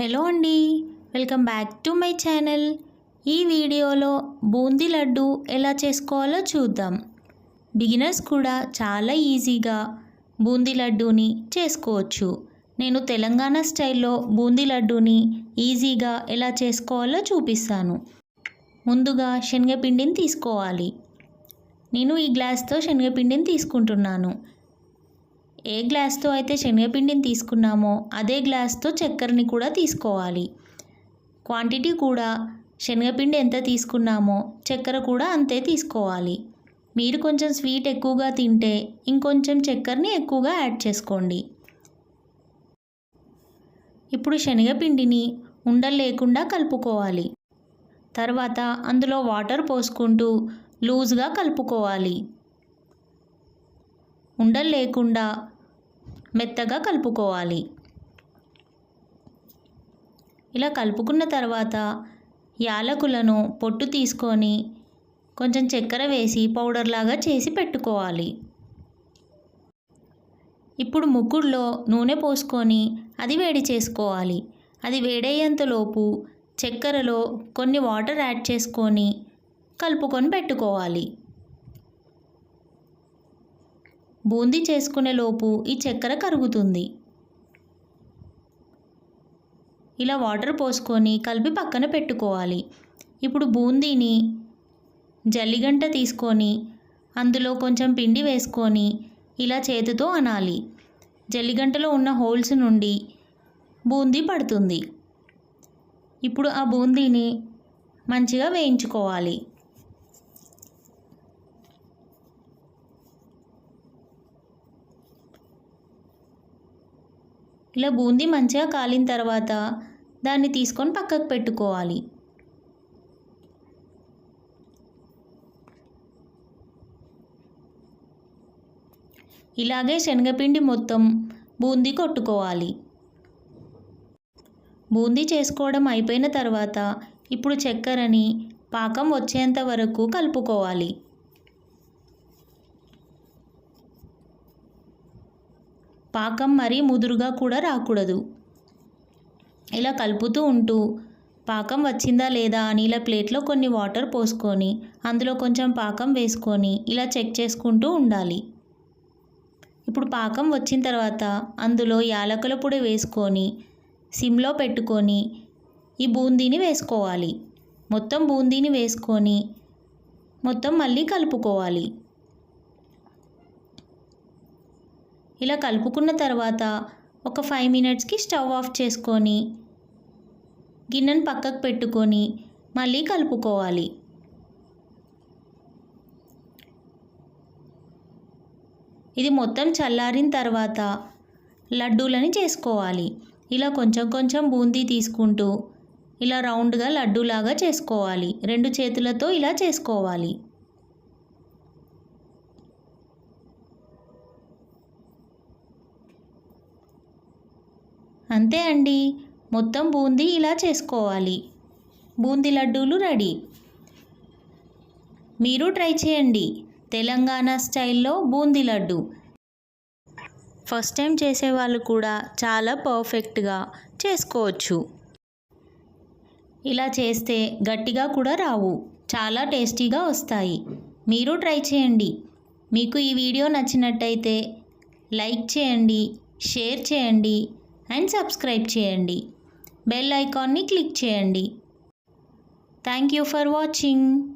Hello అండి. Welcome back to my channel. ఈ వీడియోలో బూందీ లడ్డు ఎలా చేసుకోవాలో చూద్దాం. బిగినర్స్ కూడా చాలా ఈజీగా బూందీ లడ్డూని చేసుకోవచ్చు. నేను తెలంగాణ స్టైల్లో బూందీ లడ్డూని ఈజీగా ఎలా చేసుకోవాలో చూపిస్తాను. ముందుగా శనగపిండిని తీసుకోవాలి. నేను ఈ గ్లాస్తో శనగపిండిని తీసుకుంటున్నాను. ఏ గ్లాస్తో అయితే శనగపిండిని తీసుకున్నామో అదే గ్లాస్తో చక్కెరని కూడా తీసుకోవాలి. క్వాంటిటీ కూడా శనగపిండి ఎంత తీసుకున్నామో చక్కెర కూడా అంతే తీసుకోవాలి. మీరు కొంచెం స్వీట్ ఎక్కువగా తింటే ఇంకొంచెం చక్కెరని ఎక్కువగా యాడ్ చేసుకోండి. ఇప్పుడు శనగపిండిని ఉండలు లేకుండా కలుపుకోవాలి. తర్వాత అందులో వాటర్ పోసుకుంటూ లూజ్గా కలుపుకోవాలి. ఉండలు లేకుండా మెత్తగా కలుపుకోవాలి. ఇలా కలుపుకున్న తర్వాత యాలకులను పొట్టు తీసుకొని కొంచెం చక్కెర వేసి పౌడర్ లాగా చేసి పెట్టుకోవాలి. ఇప్పుడు ముక్కుడులో నూనె పోసుకొని అది వేడి చేసుకోవాలి. అది వేడయ్యేంతలోపు చక్కెరలో కొన్ని వాటర్ యాడ్ చేసుకొని కలుపుకొని పెట్టుకోవాలి. బూందీ చేసుకునే లోపు ఈ చక్కెర కరుగుతుంది. ఇలా వాటర్ పోసుకొని కలిపి పక్కన పెట్టుకోవాలి. ఇప్పుడు బూందీని జల్లిగంట తీసుకొని అందులో కొంచెం పిండి వేసుకొని ఇలా చేతితో అనాలి. జల్లిగంటలో ఉన్న హోల్స్ నుండి బూందీ పడుతుంది. ఇప్పుడు ఆ బూందీని మంచిగా వేయించుకోవాలి. ఇలా బూందీ మంచిగా కాలిన తర్వాత దాన్ని తీసుకొని పక్కకు పెట్టుకోవాలి. ఇలాగే శనగపిండి మొత్తం బూందీ కొట్టుకోవాలి. బూందీ చేసుకోవడం అయిపోయిన తర్వాత ఇప్పుడు చక్కెరని పాకం వచ్చేంత వరకు కలుపుకోవాలి. పాకం మరీ ముదురుగా కూడా రాకూడదు. ఇలా కలుపుతూ ఉంటూ పాకం వచ్చిందా లేదా అని ఇలా ప్లేట్లో కొన్ని వాటర్ పోసుకొని అందులో కొంచెం పాకం వేసుకొని ఇలా చెక్ చేసుకుంటూ ఉండాలి. ఇప్పుడు పాకం వచ్చిన తర్వాత అందులో యాలకుల పొడి వేసుకొని సిమ్లో పెట్టుకొని ఈ బూందీని వేసుకోవాలి. మొత్తం బూందీని వేసుకొని మొత్తం మళ్ళీ కలుపుకోవాలి. ఇలా కలుపుకున్న తర్వాత ఒక ఫైవ్ మినిట్స్కి స్టవ్ ఆఫ్ చేసుకొని గిన్నెను పక్కకు పెట్టుకొని మళ్ళీ కలుపుకోవాలి. ఇది మొత్తం చల్లారిన తర్వాత లడ్డూలని చేసుకోవాలి. ఇలా కొంచెం కొంచెం బూందీ తీసుకుంటూ ఇలా రౌండ్గా లడ్డూలాగా చేసుకోవాలి. రెండు చేతులతో ఇలా చేసుకోవాలి. అంతే అండి. మొత్తం బూందీ ఇలా చేసుకోవాలి. బూందీ లడ్డూలు రెడీ. మీరు ట్రై చేయండి. తెలంగాణ స్టైల్లో బూందీ లడ్డు. ఫస్ట్ టైం చేసేవాళ్ళు కూడా చాలా పర్ఫెక్ట్గా చేసుకోవచ్చు. ఇలా చేస్తే గట్టిగా కూడా రావు. చాలా టేస్టీగా వస్తాయి. మీరు ట్రై చేయండి. మీకు ఈ వీడియో నచ్చినట్టయితే లైక్ చేయండి షేర్ చేయండి. అండ్ సబ్స్క్రైబ్ చేయండి. బెల్ ఐకాన్ని క్లిక్ చేయండి. Thank you for watching.